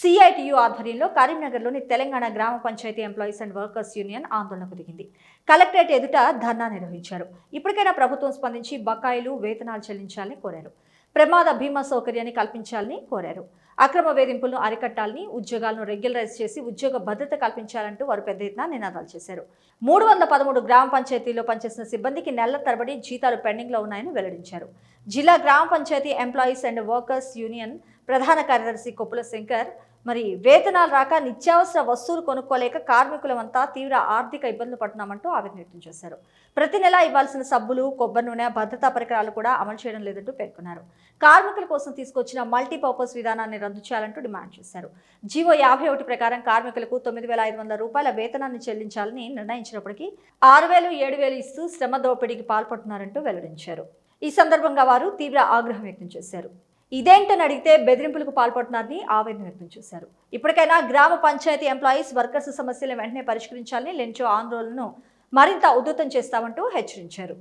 CITU ఆధ్వర్యంలో కరీంనగర్లోని తెలంగాణ గ్రామ panchayat employees and workers union ఆందోళనకు దిగింది. కలెక్టరేట్ ఎదుట ధర్నా నిర్వహించారు. ఇప్పటికైనా ప్రభుత్వం స్పందించి బకాయిలు వేతనాలు చెల్లించాలని కోరారు. ప్రమాద బీమా సౌకర్యాన్ని కల్పించాలని కోరారు. అక్రమ వేధింపులను అరికట్టాలని ఉద్యోగాలను రెగ్యులరైజ్ చేసి ఉద్యోగ భద్రత కల్పించాలంటూ వారు పెద్ద ఎత్తున నినాదాలు చేశారు. మూడు వందల పదమూడు గ్రామ పంచాయతీలో పనిచేసిన సిబ్బందికి నెలల తరబడి జీతాలు పెండింగ్లో ఉన్నాయని వెల్లడించారు. జిల్లా గ్రామ panchayat employees and workers union ప్రధాన కార్యదర్శి కొప్పుల శంకర్ మరి వేతనాలు రాక నిత్యావసర వస్తువులు కొనుక్కోలేక కార్మికులమంతా తీవ్ర ఆర్థిక ఇబ్బందులు పడుతున్నామంటూ ఆవేదన వ్యక్తం చేశారు. ప్రతి నెల ఇవ్వాల్సిన సబ్బులు కొబ్బరి నూనె భద్రతా పరికరాలు కూడా అమలు చేయడం లేదంటూ పేర్కొన్నారు. కార్మికుల కోసం తీసుకొచ్చిన మల్టీపర్పస్ విధానాన్ని రద్దు చేయాలంటూ డిమాండ్ చేశారు. జీవో యాభై ఒకటి ప్రకారం కార్మికులకు తొమ్మిది వేల ఐదు వందల రూపాయల వేతనాన్ని చెల్లించాలని నిర్ణయించినప్పటికీ ఆరు వేలు ఏడు వేలు ఇస్తూ శ్రమ దోపిడీకి పాల్పడుతున్నారంటూ వెల్లడించారు. ఈ సందర్భంగా వారు తీవ్ర ఆగ్రహం వ్యక్తం చేశారు. ఇదేంటని అడిగితే బెదిరింపులకు పాల్పడుతున్నారని ఆవేదన వ్యక్తం చేశారు. ఇప్పటికైనా గ్రామ పంచాయతీ ఎంప్లాయీస్ వర్కర్స్ సమస్యలను వెంటనే పరిష్కరించాలని లెంచో ఆందోళనను మరింత ఉధృతం చేస్తామంటూ హెచ్చరించారు.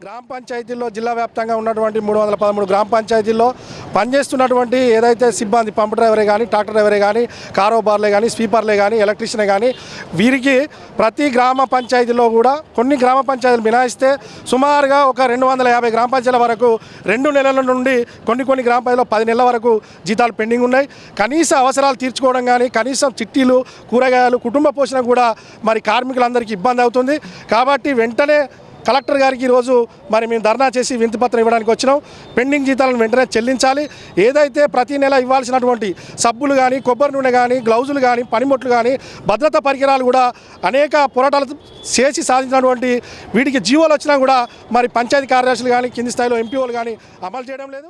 గ్రామ పంచాయతీల్లో జిల్లా వ్యాప్తంగా ఉన్నటువంటి మూడు వందల పదమూడు గ్రామ పంచాయతీల్లో పనిచేస్తున్నటువంటి ఏదైతే సిబ్బంది పంపు డ్రైవరే కానీ ట్రాక్టర్ డ్రైవరే కానీ కారోబార్లే కానీ స్వీపర్లే కానీ ఎలక్ట్రీషియనే కానీ వీరికి ప్రతి గ్రామ పంచాయతీలో కూడా కొన్ని గ్రామ పంచాయతీలు మినాయిస్తే సుమారుగా ఒక రెండు వందల యాభై గ్రామ పంచాయతీల వరకు రెండు నెలల నుండి కొన్ని కొన్ని గ్రామ పంచాయతీలో పది నెలల వరకు జీతాలు పెండింగ్ ఉన్నాయి. కనీస అవసరాలు తీర్చుకోవడం కానీ కనీసం చిట్టీలు కూరగాయలు కుటుంబ పోషణ కూడా మరి కార్మికులందరికీ ఇబ్బంది అవుతుంది. కాబట్టి వెంటనే కలెక్టర్ గారికి ఈరోజు మరి మేము ధర్నా చేసి వింతిపత్రం ఇవ్వడానికి వచ్చినాం. పెండింగ్ జీతాలను వెంటనే చెల్లించాలి. ఏదైతే ప్రతి నెల ఇవ్వాల్సినటువంటి సబ్బులు కానీ కొబ్బరి నూనె కానీ గ్లౌజులు కానీ పనిముట్లు కానీ భద్రతా పరికరాలు కూడా అనేక పోరాటాలు చేసి సాధించినటువంటి వీటికి జీవోలు వచ్చినా కూడా మరి పంచాయతీ కార్యదర్శులు కానీ కింది స్థాయిలో ఎంపీఓలు కానీ అమలు చేయడం లేదు.